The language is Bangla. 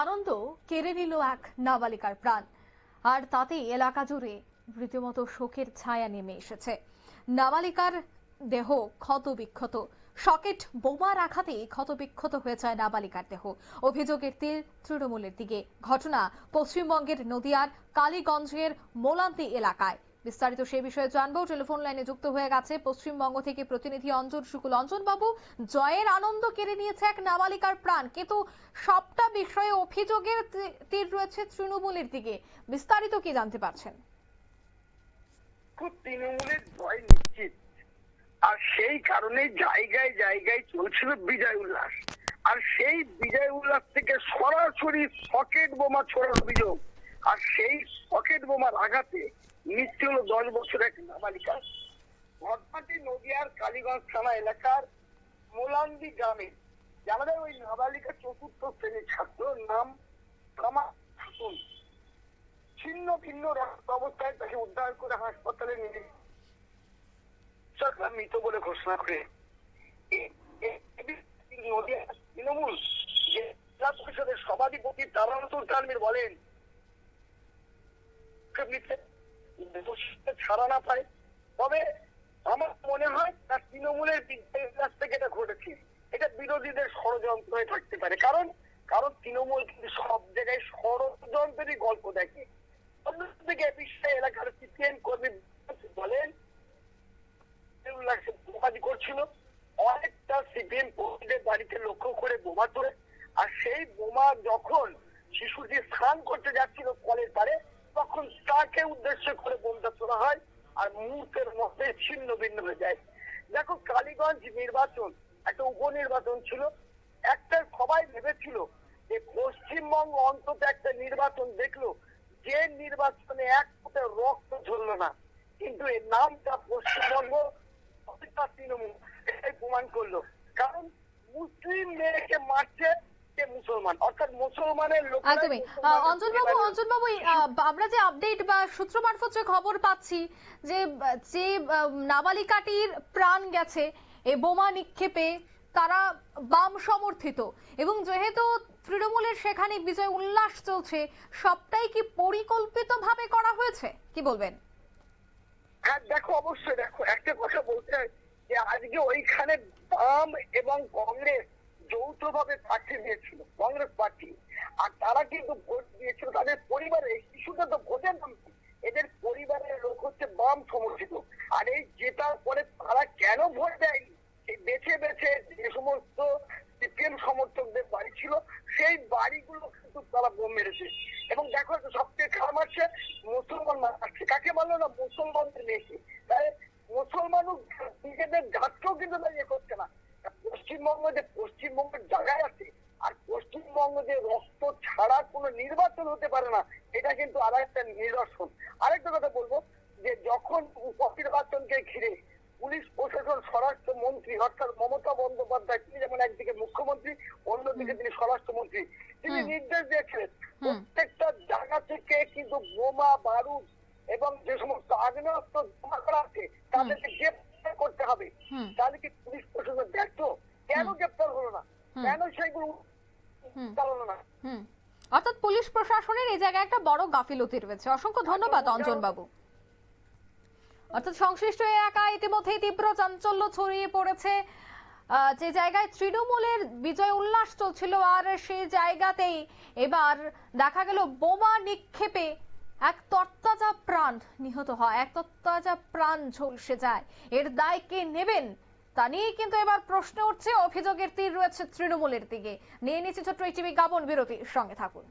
আনন্দ কেড়ে নিল এক নাবালিকার প্রাণ। আর তাতেই এলাকা জুড়ে রীতিমতো শোকের ছায়া নেমে এসেছে। নাবালিকার দেহ ক্ষত বিক্ষত সকেট বোমার আঘাতে ক্ষত বিক্ষত হয়ে যায় নাবালিকার দেহ। অভিযোগের তীর তৃণমূলের দিকে। ঘটনা পশ্চিমবঙ্গের নদিয়ার কালীগঞ্জের মোলান্তি এলাকায়। বিস্তারিত সে বিষয়ে জানব। টেলিফোন লাইনে যুক্ত হয়ে গেছে পশ্চিমবঙ্গ থেকে প্রতিনিধি অঞ্জন শুকুল। অঞ্জন বাবু জয়ের আনন্দ কেড়ে নিয়েছে এক নাবালিকার প্রাণ, কিন্তু সবটা বিষয়ে অভিযোগের তীর রয়েছে তৃণমূলের দিকে। বিস্তারিত কি জানতে পারছেন? তৃণমূলের ভয় নিশ্চিত। আর সেই কারণে জায়গায় জায়গায় চলছিল বিজয় উল্লাস। আর সেই বিজয় উল্লাস থেকে সরাসরি সকেট বোমা ছোড়ার অভিযোগ আর সেই সকেট বোমার আঘাতে মৃত্যু হলো দশ বছর এক নাবালিকা। ঘটনাটি নদিয়ার কালীগঞ্জ থানা এলাকার মোলান্দি গ্রামে। আমাদের ওই নাবালিকা চতুর্থ শ্রেণির ছাত্র, নাম কামা খাতুন। ছিন্ন ভিন্ন রক্ত অবস্থায় তাকে উদ্ধার করে হাসপাতালে নিয়ে সরকার মৃত বলে ঘোষণা করে। নদিয়া তৃণমূল যে জেলা পরিষদের সভাধিপতি তারানতুল তালমির বলেন মৃত্যু দোষীদের ছাড়া না পায় তবে আমার মনে হয় তার তৃণমূলের কাছ থেকে এটা ঘটেছে। এটা বিরোধীদের ষড়যন্ত্র হয়ে থাকতে পারে। কারণ কারণ তৃণমূল কিন্তু সব জায়গায় ষড়যন্ত্রেরই গল্প দেখে। এলাকার সিপিএম কর্মী বলেন বোমাবাজি করছিল। অনেকটা সিপিএম কর্মীদের বাড়িতে লক্ষ্য করে বোমা তোলে। আর সেই বোমা যখন শিশুটি স্নান করতে যাচ্ছিল কলের পারে তখন তাকে উদ্দেশ্য করে বোমটা তোলা হয় আর মুহূর্তের মধ্যে ছিন্ন ভিন্ন হয়ে যায়। দেখো, কালীগঞ্জ নির্বাচন, একটা উপনির্বাচন ছিল। একটা সবাই ভেবেছিল যে পশ্চিমবঙ্গ অন্তত একটা নির্বাচন দেখল, যে নির্বাচনে এক ফোঁটা রক্ত ঝরলো না। কিন্তু এর নামটা পশ্চিমবঙ্গ তৃণমূল, এটাই প্রমাণ করল। কারণ মুসলিম মেয়েকে মারছে সে মুসলমান অর্থাৎ মুসলমানের লোক একদমই। আহ, অঞ্জনবাবু অঞ্জনবাবু এই, আহ, আমরা যে আপডেট বা সূত্র মারফত যে খবর পাচ্ছি যে যে নাবালিকাটির প্রাণ গেছে এ বোমা নিক্ষেপে তারা বাম সমর্থিত। এবং যেহেতু তৃণমূলের সেখানে বিজয় উল্লাস চলছে সবটাই কি পরিকল্পিতভাবে করা হয়েছে? কি বলবেন? হ্যাঁ দেখো অবশ্যই দেখো একটা কথা বলতে যে আজকে ওইখানে বাম এবং কংগ্রেস যৌথভাবে প্রার্থী দিয়েছিল, কংগ্রেস পার্টি আর তারা কিন্তু ভোট দিয়েছিল তাদের পরিবারে শিশুটা তো ভোটের নাম? এদের পরিবারের লোক হচ্ছে বাম সমর্থিত। আর এই জেতার পরে তারা কেন ভোট দেয় সেই বেছে বেছে যে সমস্ত সিপিএম সমর্থকদের বাড়ি ছিল, সেই বাড়িগুলো কিন্তু তারা বোম মেরেছে। এবং দেখো সবচেয়ে খারাপ আছে মুসলমান মারছে কাকে মারলো না? মুসলমানদের মেয়েকে। তাই মুসলমানও নিজেদের জাতকেও কিন্তু দাঁড়িয়ে করছে না। পশ্চিমবঙ্গ যে পশ্চিমবঙ্গের জায়গায় আছে আর পশ্চিমবঙ্গ যে রক্ত ছাড়া কোনো নির্বাচন হতে পারে না এটা কিন্তু আর একটা নিদর্শন। আরেকটা কথা বলব যে যখন উপনির্বাচনকে ঘিরে পুলিশ প্রশাসন স্বরাষ্ট্র মন্ত্রী অর্থাৎ মমতা বন্দ্যোপাধ্যায় তিনি যেমন একদিকে মুখ্যমন্ত্রী অন্যদিকে তিনি স্বরাষ্ট্রমন্ত্রী তিনি নির্দেশ দিয়েছিলেন প্রত্যেকটা জায়গা থেকে কিন্তু বোমা বারুদ এবং যে সমস্ত আগ্নেয়াস্ত্র জমা করা আছে তাদেরকে গ্রেপ্তার করতে হবে হুম তাহলে কি পুলিশ প্রশাসন ব্যর্থ কেন হুম। গ্রেপ্তার হলো না হুম। কেন সেইগুলো হুম চালানো না হুম অর্থাৎ পুলিশ প্রশাসনের এই জায়গায় একটা বড় গাফিলতি রয়েছে। অসংখ্য ধন্যবাদ অঞ্জন বাবু। অর্থাৎ সংশ্লিষ্ট এলাকা ইতিমধ্যেই তীব্র চাঞ্চল্য ছড়িয়ে পড়েছে। যে জায়গায় তৃণমূলের বিজয় উল্লাস চলছিল আর সেই জায়গাতেই এবার দেখা গেল বোমা নিক্ষেপে এক তত্তাজা প্রাণ নিহত হয়। এক তত্তাজা প্রাণ ঝলসে যায়। এর দায় কে নেবেন? তা নিয়ে কিন্তু এবার প্রশ্ন উঠছে। অভিযোগের তীর রয়েছে তৃণমূলের দিকে। নিয়ে নিচ্ছে ছোট্ট একটি বিজ্ঞাপন। বিরতির সঙ্গে থাকুন।